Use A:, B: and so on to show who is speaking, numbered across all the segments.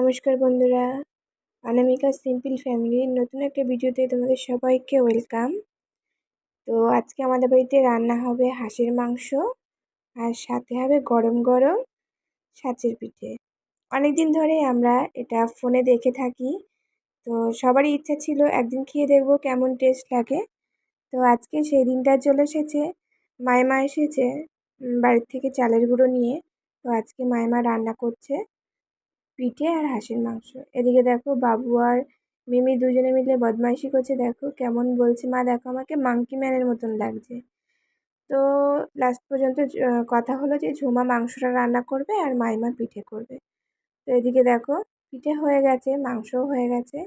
A: নমস্কার বন্ধুরা। অনামিকা সিম্পল ফ্যামিলির নতুন একটা ভিডিওতে তোমাদের সবাইকে ওয়েলকাম। তো আজকে আমাদের বাড়িতে রান্না হবে হাঁসের মাংস আর সাথে হবে গরম গরম সাচের পিঠে। অনেক দিন ধরে আমরা এটা ফোনে দেখে থাকি, তো সবারই ইচ্ছা ছিল একদিন খেয়ে দেখব কেমন টেস্ট লাগে। তো আজকে সেই দিনটা চলে এসেছে মায়মা এসেছে বাড়ির থেকে চালের গুঁড়ো নিয়ে। তো আজকে মায়মা রান্না করছে। পিঠে আর হাঁসের মাংস। এদিকে দেখো বাবু আর মিমি দুজনে মিলে বদমাইশি করছে। দেখো কেমন বলছে, মা, দেখো আমাকে মাংকি ম্যানের মতন লাগছে। তো লাস্ট পর্যন্ত কথা হলো যে ঝুমা মাংসটা রান্না করবে আর মাইমা পিঠে করবে। তো এদিকে দেখো পিঠে হয়ে গেছে, মাংসও হয়ে গেছে।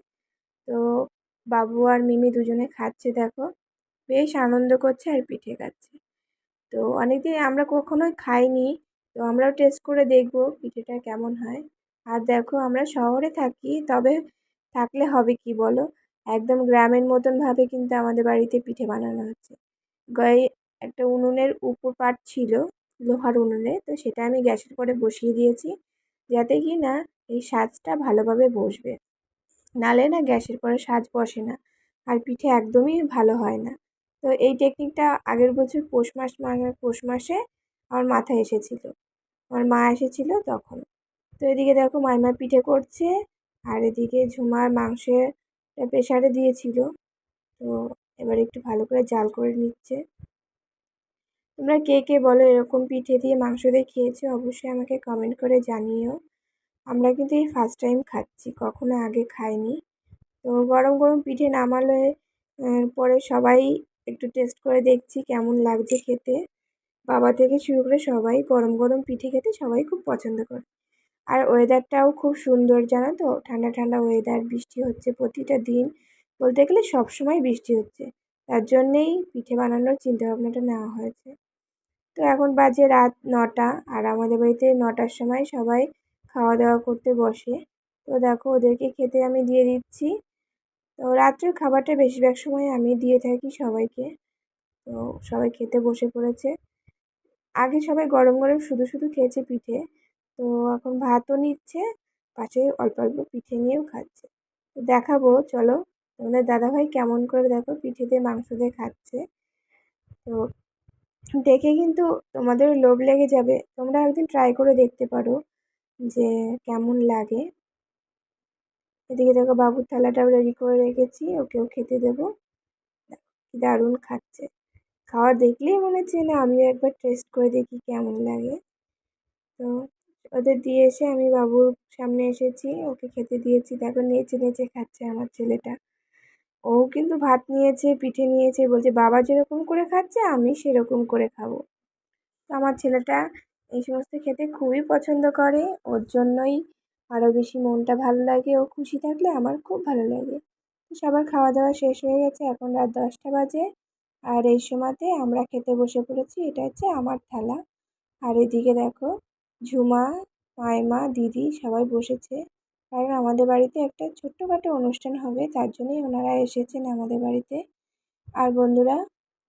A: তো বাবু আর মিমি দুজনে খাচ্ছে, দেখো। বেশ আনন্দ করছে আর পিঠে খাচ্ছে। তো অনেকদিন আমরা কখনোই খাইনি, তো আমরাও টেস্ট করে দেখব পিঠেটা কেমন হয়। আর দেখো আমরা শহরে থাকি, তবে থাকলে হবে কি বলো? একদম গ্রামের মতনভাবে কিন্তু আমাদের বাড়িতে পিঠে বানানো হচ্ছে। গায়ে একটা উনুনের উপর পাট ছিল, লোহার উনুনে, তো সেটা আমি গ্যাসের পরে বসিয়ে দিয়েছি, যাতে কি না এই সাজটা ভালোভাবে বসবে। নালে না গ্যাসের পরে সাজ বসে না, আর পিঠে একদমই ভালো হয় না। তো এই টেকনিকটা আগের বছর পৌষ মাস মানে পৌষ মাসে আমার মাথায় এসেছিল। আমার মা এসেছিল তখন। তো এদিকে দেখো মাইমা পিঠে করছে, আর এদিকে ঝুমার মাংসের প্রেশারে দিয়েছিল। তো এবার একটু ভালো করে জাল করে নিচ্ছে। তোমরা কে কে বলো এরকম পিঠে দিয়ে মাংস দিয়ে খেয়েছো, অবশ্যই আমাকে কমেন্ট করে জানিও। আমরা কিন্তু এই ফার্স্ট টাইম খাচ্ছি, কখনো আগে খাইনি। তো গরম গরম পিঠে নামালে পরে সবাই একটু টেস্ট করে দেখছি কেমন লাগছে খেতে। বাবা থেকে শুরু করে সবাই গরম গরম পিঠে খেতে সবাই খুব পছন্দ করে। আর ওয়েদারটাও খুব সুন্দর, জানো তো? ঠান্ডা ঠান্ডা ওয়েদার বৃষ্টি হচ্ছে প্রতিটা দিন। বলতে গেলে সব সময় বৃষ্টি হচ্ছে। তার জন্যেই পিঠে বানানোর চিন্তাভাবনাটা নেওয়া হয়েছে। তো এখন বাজে রাত নটা আর আমাদের বাড়িতে নটার সময় সবাই খাওয়া দাওয়া করতে বসে। তো দেখো, ওদেরকে খেতে আমি দিয়ে দিচ্ছি। তো রাত্রের খাবারটা বেশিরভাগ সময় আমি দিয়ে থাকি সবাইকে। তো সবাই খেতে বসে পড়েছে। আগে সবাই গরম গরম শুধু শুধু খেয়েছে পিঠে। তো এখন ভাতও নিচ্ছে পাশে অল্প অল্প পিঠে নিয়েও খাচ্ছে। তো দেখাবো, চলো। তোমাদের দাদাভাই কেমন করে দেখো পিঠে দিয়ে মাংস দিয়ে খাচ্ছে। তো দেখে কিন্তু তোমাদের লোভ লেগে যাবে। তোমরা একদিন ট্রাই করে দেখতে পারো যে কেমন লাগে। এদিকে দেখো বাবুর থালাটাও রেডি করে রেখেছি ওকেও খেতে দেবো। দারুণ খাচ্ছে। খাওয়ার দেখলেই মনে হচ্ছে না, আমিও একবার টেস্ট করে দেখি কেমন লাগে। তো ওদের দিয়ে এসে আমি বাবুর সামনে এসেছি, ওকে খেতে দিয়েছি। দেখো নেচে নেচে খাচ্ছে আমার ছেলেটা। ও কিন্তু ভাত নিয়েছে, পিঠে নিয়েছে, বলছে, বাবা যেরকম করে খাচ্ছে, আমি সেরকম করে খাব। তো আমার ছেলেটা এই সমস্ত খেতে খুবই পছন্দ করে। ওর জন্যই আরও বেশি মনটা ভালো লাগে, ও খুশি থাকলে আমার খুব ভালো লাগে। সবার খাওয়া দাওয়া শেষ হয়ে গেছে, এখন রাত দশটা বাজে। আর এই সময়তে আমরা খেতে বসে পড়েছি, এটা হচ্ছে আমার থালা। আর এদিকে দেখো ঝুমা মায়মা দিদি সবাই বসেছে। কারণ আমাদের বাড়িতে একটা ছোট্টখাটো অনুষ্ঠান হবে, তার জন্যই ওনারা এসেছেন আমাদের বাড়িতে। আর বন্ধুরা,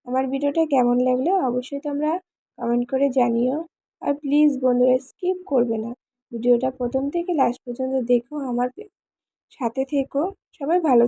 A: আমার ভিডিওটা কেমন লাগল অবশ্যই তোমরা কমেন্ট করে জানিও। আর প্লিজ বন্ধুরা স্কিপ করবে না। ভিডিওটা প্রথম থেকে লাস্ট পর্যন্ত দেখো, আমার সাথে থেকো। সবাই ভালো